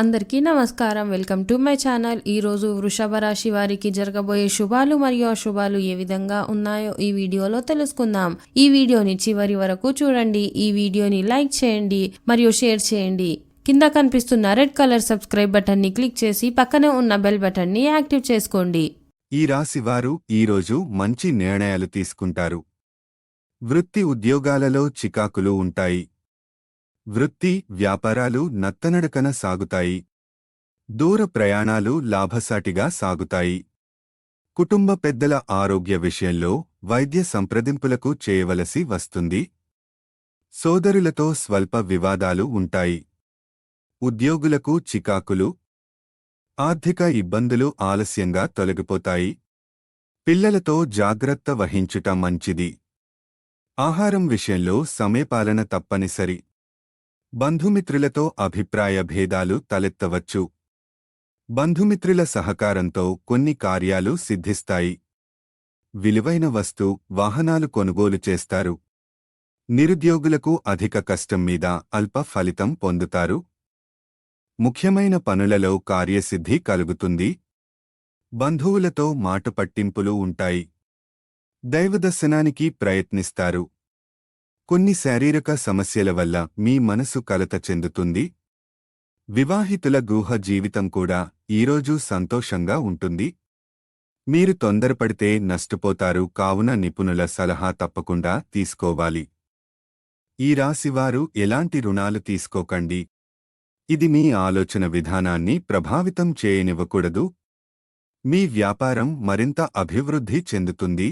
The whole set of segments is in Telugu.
అందరికీ నమస్కారం. Welcome to my channel. ఈ రోజు వృషభ రాశి వారికి జరగబోయే శుభాలు మరియు అశుభాలు ఏ విధంగా ఉన్నాయో ఈ వీడియోలో తెలుసుకుందాం. ఈ వీడియోని చివరి వరకు చూడండి. ఈ వీడియోని లైక్ చేయండి మరియు షేర్ చేయండి. కింద కనిపిస్తున్న రెడ్ కలర్ సబ్స్క్రైబ్ బటన్ని క్లిక్ చేసి పక్కనే ఉన్న బెల్ బటన్ని యాక్టివ్ చేసుకోండి. ఈ రాశి వారు ఈరోజు మంచి నిర్ణయాలు తీసుకుంటారు. వృత్తి ఉద్యోగాలలో చికాకులు ఉంటాయి. వృత్తి వ్యాపారాలు నత్తనడకన సాగుతాయి. దూర ప్రయాణాలు లాభసాటిగా సాగుతాయి. కుటుంబ పెద్దల ఆరోగ్య విషయంలో వైద్య సంప్రదింపులకు చేయవలసి వస్తుంది. సోదరులతో స్వల్ప వివాదాలు ఉంటాయి. ఉద్యోగులకు చికాకులు ఆర్థిక ఇబ్బందులు ఆలస్యంగా తొలగిపోతాయి. పిల్లలతో జాగ్రత్త వహించుట మంచిది. ఆహారం విషయంలో సమయపాలన తప్పనిసరి. బంధుమిత్రులతో అభిప్రాయ భేదాలు తలెత్తవచ్చు. బంధుమిత్రుల సహకారంతో కొన్ని కార్యాలు సిద్ధిస్తాయి. విలువైన వస్తు వాహనాలు కొనుగోలు చేస్తారు. నిరుద్యోగులకు అధిక కష్టం మీద అల్ప ఫలితం పొందుతారు. ముఖ్యమైన పనులలో కార్యసిద్ధి కలుగుతుంది. బంధువులతో మాట పట్టింపులు ఉంటాయి. దైవదర్శనానికి ప్రయత్నిస్తారు. కొన్ని శారీరక సమస్యల వల్ల మీ మనసు కలత చెందుతుంది. వివాహితుల గృహ జీవితం కూడా ఈరోజు సంతోషంగా ఉంటుంది. మీరు తొందరపడితే నష్టపోతారు కావున నిపుణుల సలహా తప్పకుండా తీసుకోవాలి. ఈ రాశివారు ఎలాంటి రుణాలు తీసుకోకండి. ఇది మీ ఆలోచన విధానాన్ని ప్రభావితం చేయనివ్వకూడదు. మీ వ్యాపారం మరింత అభివృద్ధి చెందుతుంది.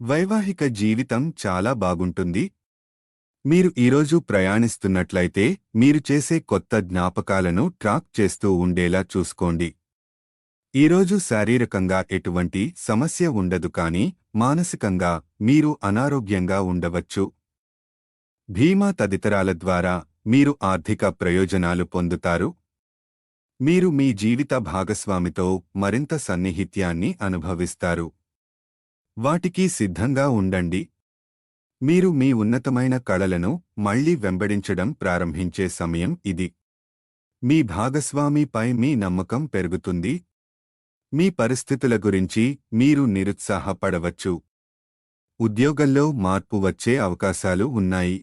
వైవాహిక జీవితం చాలా బాగుంటుంది. మీరు ఈరోజు ప్రయాణిస్తున్నట్లయితే మీరు చేసే కొత్త జ్ఞాపకాలను ట్రాక్ చేస్తూ ఉండేలా చూసుకోండి. ఈరోజు శారీరకంగా ఎటువంటి సమస్య ఉండదు కానీ మానసికంగా మీరు అనారోగ్యంగా ఉండవచ్చు. భీమా తదితరాల ద్వారా మీరు ఆర్థిక ప్రయోజనాలు పొందుతారు. మీరు మీ జీవిత భాగస్వామితో మరింత సన్నిహిత్యాన్ని అనుభవిస్తారు. వాటికి సిద్ధంగా ఉండండి. మీరు మీ ఉన్నతమైన కళలను మళ్ళీ వెంబడించడం ప్రారంభించే సమయం ఇది. మీ భాగస్వామిపై మీ నమ్మకం పెరుగుతుంది. మీ పరిస్థితుల గురించి మీరు నిరుత్సాహపడవచ్చు. ఉద్యోగంలో మార్పు వచ్చే అవకాశాలు ఉన్నాయి.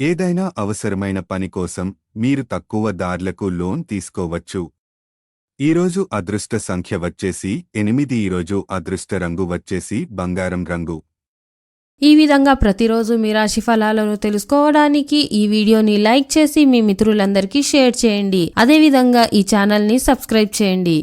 ఏదైనా అవసరమైన పని కోసం మీరు తక్కువ దార్లకు లోన్ తీసుకోవచ్చు. ఈరోజు అదృష్ట సంఖ్య వచ్చేసి ఎనిమిది ఈరోజు అదృష్ట రంగు వచ్చేసి బంగారం రంగు. ఈ విధంగా ప్రతిరోజు మీ రాశి ఫలాలను తెలుసుకోవడానికి ఈ వీడియోని లైక్ చేసి మీ మిత్రులందరికీ షేర్ చేయండి. అదేవిధంగా ఈ ఛానల్ని సబ్స్క్రైబ్ చేయండి.